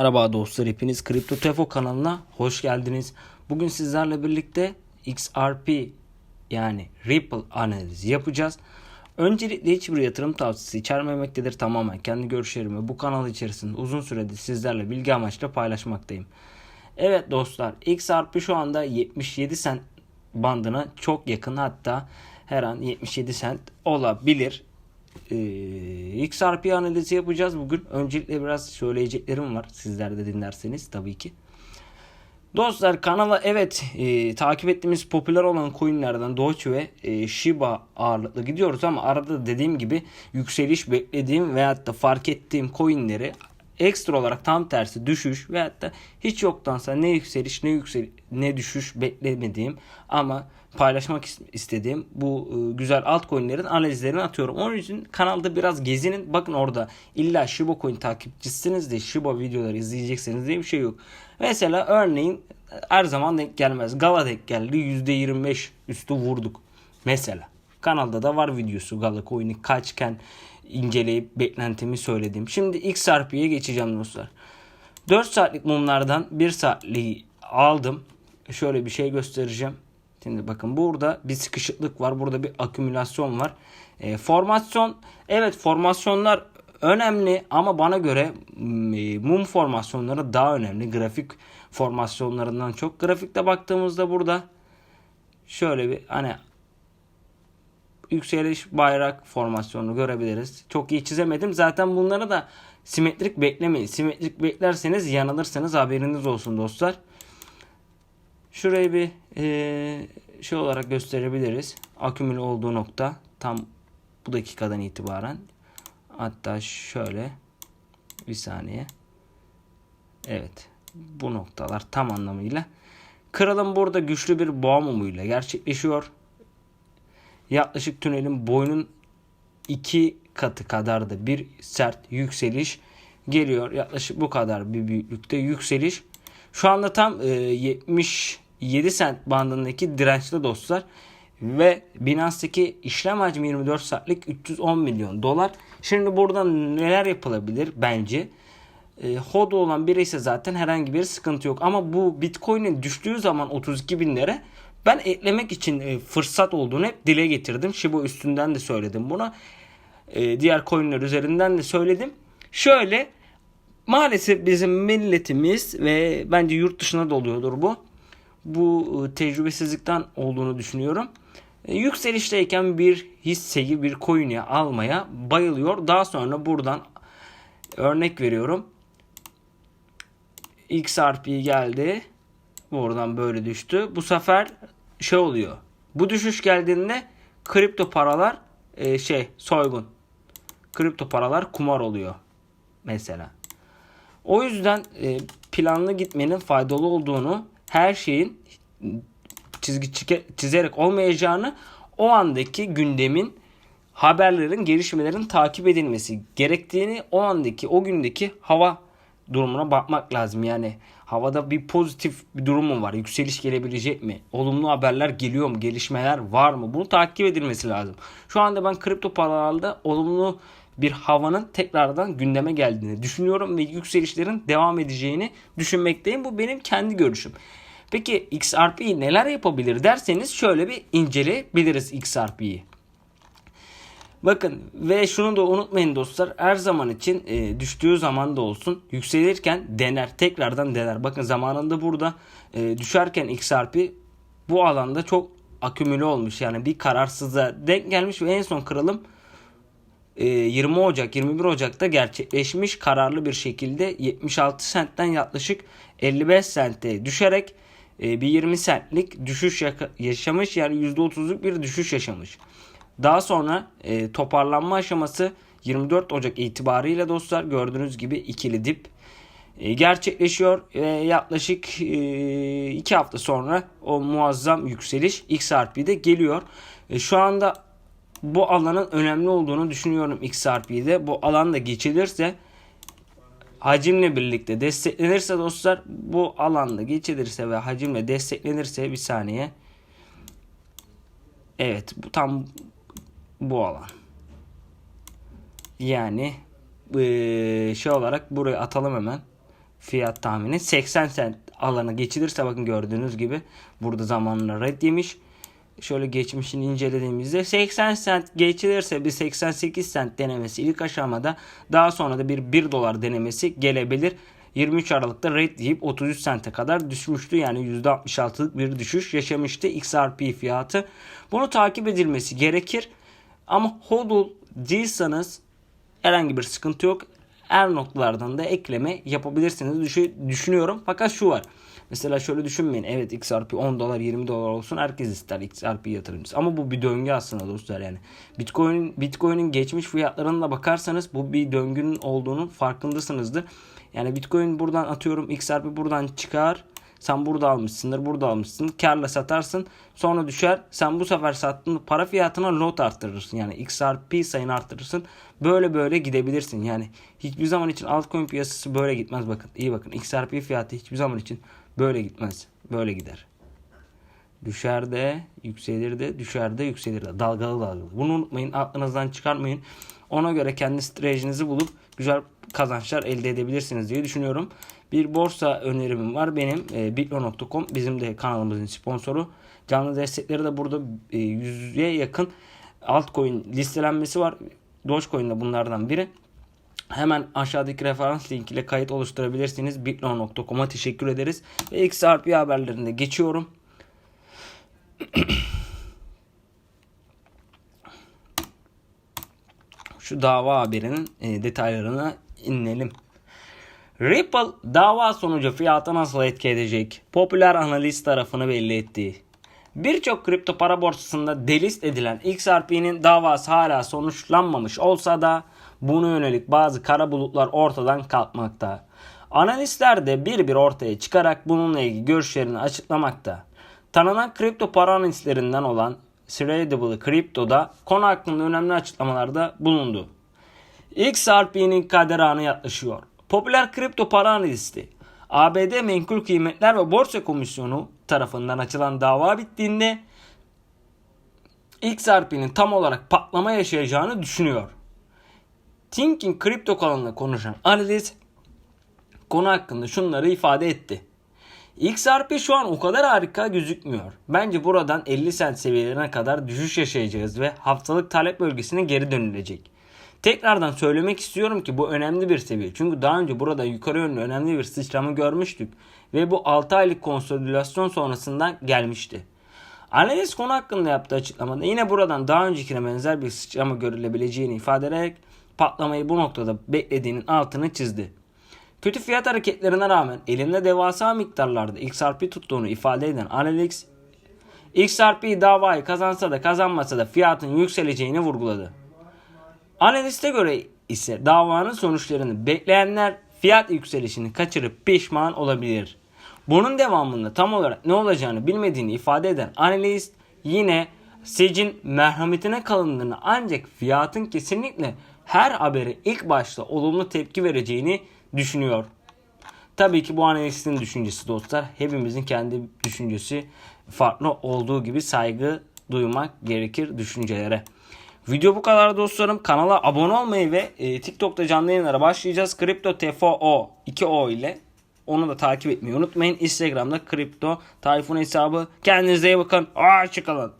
Merhaba dostlar hepiniz Kripto Tefo kanalına hoş geldiniz. Bugün sizlerle birlikte XRP yani Ripple analizi yapacağız. Öncelikle hiçbir yatırım tavsiyesi içermemektedir. Tamamen kendi görüşlerimi bu kanal içerisinde uzun süredir sizlerle bilgi amaçlı paylaşmaktayım. Evet dostlar XRP şu anda 77 sent bandına çok yakın hatta her an 77 sent olabilir. Ee, XRP analizi yapacağız bugün. Öncelikle biraz söyleyeceklerim var. Sizler de dinlerseniz tabii ki. Dostlar kanala evet e, takip ettiğimiz popüler olan coinlerden Doge ve e, Shiba ağırlıklı gidiyoruz ama arada dediğim gibi yükseliş beklediğim veyahut da fark ettiğim coinleri ekstra olarak tam tersi düşüş veyahut da hiç yoktansa ne yükseliş ne yüksel ne düşüş beklemediğim ama paylaşmak istediğim bu e, güzel altcoin'lerin analizlerini atıyorum. Onun için kanalda biraz gezinin. Bakın orada illa Shiba Coin takipçisiniz de Shiba videoları izleyecekseniz diye bir şey yok. Mesela örneğin her zaman denk gelmez. Gala denk geldi. %25 üstü vurduk. Mesela. Kanalda da var videosu Gala Coin'i kaçken inceleyip beklentimi söyledim. Şimdi XRP'ye geçeceğim dostlar. 4 saatlik mumlardan 1 saatliği aldım. Şöyle bir şey göstereceğim. Şimdi bakın burada bir sıkışıklık var. Burada bir akümülasyon var. E, formasyon evet formasyonlar önemli ama bana göre mum formasyonları daha önemli. Grafik formasyonlarından çok. Grafikte baktığımızda burada şöyle bir hani yükseliş bayrak formasyonunu görebiliriz. Çok iyi çizemedim. Zaten bunları da simetrik beklemeyin. Simetrik beklerseniz yanılırsınız haberiniz olsun dostlar. Şurayı bir e, şey olarak gösterebiliriz. Akümül olduğu nokta tam bu dakikadan itibaren. Hatta şöyle bir saniye. Evet. Bu noktalar tam anlamıyla. Kırılım burada güçlü bir boğa mumuyla gerçekleşiyor. Yaklaşık tünelin boyunun iki katı kadar da bir sert yükseliş geliyor. Yaklaşık bu kadar bir büyüklükte yükseliş. Şu anda tam e, 77 sent bandındaki dirençli dostlar. Ve Binance'daki işlem hacmi 24 saatlik 310 milyon dolar. Şimdi buradan neler yapılabilir bence? E, HODO olan biri ise zaten herhangi bir sıkıntı yok. Ama bu Bitcoin'in düştüğü zaman 32 binlere ben eklemek için e, fırsat olduğunu hep dile getirdim. Shiba üstünden de söyledim bunu. E, diğer coinler üzerinden de söyledim. Şöyle maalesef bizim milletimiz ve bence yurt dışına da oluyordur bu. Bu e, tecrübesizlikten olduğunu düşünüyorum. Yükselişteyken bir hisseyi bir coin'i almaya bayılıyor. Daha sonra buradan örnek veriyorum. XRP geldi. Buradan böyle düştü. Bu sefer şey oluyor. Bu düşüş geldiğinde kripto paralar e, şey soygun. Kripto paralar kumar oluyor mesela. O yüzden e, planlı gitmenin faydalı olduğunu, her şeyin çizgi çizerek olmayacağını, o andaki gündemin, haberlerin, gelişmelerin takip edilmesi gerektiğini, o andaki, o gündeki hava durumuna bakmak lazım. Yani havada bir pozitif bir durum mu var? Yükseliş gelebilecek mi? Olumlu haberler geliyor mu? Gelişmeler var mı? Bunu takip edilmesi lazım. Şu anda ben kripto paralarda olumlu bir havanın tekrardan gündeme geldiğini düşünüyorum ve yükselişlerin devam edeceğini düşünmekteyim. Bu benim kendi görüşüm. Peki XRP neler yapabilir derseniz şöyle bir inceleyebiliriz XRP'yi. Bakın ve şunu da unutmayın dostlar her zaman için e, düştüğü zaman da olsun yükselirken dener tekrardan dener. Bakın zamanında burada e, düşerken XRP bu alanda çok akümüle olmuş yani bir kararsızlığa denk gelmiş ve en son kırılım 20 e, Ocak 21 Ocak'ta gerçekleşmiş kararlı bir şekilde 76 sentten yaklaşık 55 sente düşerek e, bir 20 sentlik düşüş yaşamış yani %30'luk bir düşüş yaşamış. Daha sonra e, toparlanma aşaması 24 Ocak itibariyle dostlar gördüğünüz gibi ikili dip gerçekleşiyor ve yaklaşık 2 hafta sonra o muazzam yükseliş XRP'de geliyor. Şu anda bu alanın önemli olduğunu düşünüyorum XRP'de. Bu alan da geçilirse hacimle birlikte desteklenirse dostlar bu alanda geçilirse ve hacimle desteklenirse bir saniye evet bu tam bu alan yani şey olarak buraya atalım hemen fiyat tahmini 80 sent alanı geçilirse bakın gördüğünüz gibi burada zamanla red yemiş. Şöyle geçmişini incelediğimizde 80 sent geçilirse bir 88 sent denemesi ilk aşamada daha sonra da bir 1 dolar denemesi gelebilir. 23 Aralık'ta red deyip 33 sente kadar düşmüştü. Yani %66'lık bir düşüş yaşamıştı XRP fiyatı. Bunu takip edilmesi gerekir. Ama hodl değilseniz herhangi bir sıkıntı yok. Her noktalardan da ekleme yapabilirsiniz düşü- düşünüyorum. Fakat şu var. Mesela şöyle düşünmeyin. Evet XRP 10 dolar 20 dolar olsun herkes ister XRP yatırımcısı. Ama bu bir döngü aslında dostlar yani. Bitcoin Bitcoin'in geçmiş fiyatlarına bakarsanız bu bir döngünün olduğunun farkındasınızdır. Yani Bitcoin buradan atıyorum XRP buradan çıkar. Sen burada almışsındır, burada almışsın. Karla satarsın. Sonra düşer. Sen bu sefer sattığın para fiyatına lot arttırırsın. Yani XRP sayını arttırırsın. Böyle böyle gidebilirsin. Yani hiçbir zaman için altcoin piyasası böyle gitmez bakın. İyi bakın. XRP fiyatı hiçbir zaman için böyle gitmez. Böyle gider. Düşer de, yükselir de, düşer de, yükselir de. Dalgalı dalgalı. Bunu unutmayın. Aklınızdan çıkarmayın. Ona göre kendi stratejinizi bulup güzel kazançlar elde edebilirsiniz diye düşünüyorum. Bir borsa önerimim var benim. E, Bitlo.com bizim de kanalımızın sponsoru. Canlı destekleri de burada e, 100'e yakın altcoin listelenmesi var. Dogecoin de bunlardan biri. Hemen aşağıdaki referans link ile kayıt oluşturabilirsiniz. Bitlo.com'a teşekkür ederiz. Ve XRP haberlerine geçiyorum. Şu dava haberinin e, detaylarına inelim. Ripple dava sonucu fiyatı nasıl etki edecek? Popüler analiz tarafını belli etti. Birçok kripto para borsasında delist edilen XRP'nin davası hala sonuçlanmamış olsa da buna yönelik bazı kara bulutlar ortadan kalkmakta. Analistler de bir bir ortaya çıkarak bununla ilgili görüşlerini açıklamakta. Tanınan kripto para analistlerinden olan Tradable Crypto'da konu hakkında önemli açıklamalarda bulundu. XRP'nin kader anı yaklaşıyor. Popüler kripto para analisti ABD Menkul Kıymetler ve Borsa Komisyonu tarafından açılan dava bittiğinde XRP'nin tam olarak patlama yaşayacağını düşünüyor. Thinking Crypto kanalında konuşan analiz konu hakkında şunları ifade etti. XRP şu an o kadar harika gözükmüyor. Bence buradan 50 sent seviyelerine kadar düşüş yaşayacağız ve haftalık talep bölgesine geri dönülecek. Tekrardan söylemek istiyorum ki bu önemli bir seviye. Çünkü daha önce burada yukarı yönlü önemli bir sıçrama görmüştük. Ve bu 6 aylık konsolidasyon sonrasından gelmişti. Analiz konu hakkında yaptığı açıklamada yine buradan daha öncekine benzer bir sıçrama görülebileceğini ifade ederek patlamayı bu noktada beklediğinin altını çizdi. Kötü fiyat hareketlerine rağmen elinde devasa miktarlarda XRP tuttuğunu ifade eden Analytics, XRP davayı kazansa da kazanmasa da fiyatın yükseleceğini vurguladı. Analiste göre ise davanın sonuçlarını bekleyenler fiyat yükselişini kaçırıp pişman olabilir. Bunun devamında tam olarak ne olacağını bilmediğini ifade eden analist yine secin merhametine kalındığını ancak fiyatın kesinlikle her haberi ilk başta olumlu tepki vereceğini düşünüyor. Tabii ki bu analistin düşüncesi dostlar. Hepimizin kendi düşüncesi farklı olduğu gibi saygı duymak gerekir düşüncelere. Video bu kadar dostlarım. Kanala abone olmayı ve e, TikTok'ta canlı yayınlara başlayacağız. Kripto TFO 2O ile onu da takip etmeyi unutmayın. Instagram'da Kripto Tayfun hesabı. Kendinize iyi bakın. Hoşçakalın.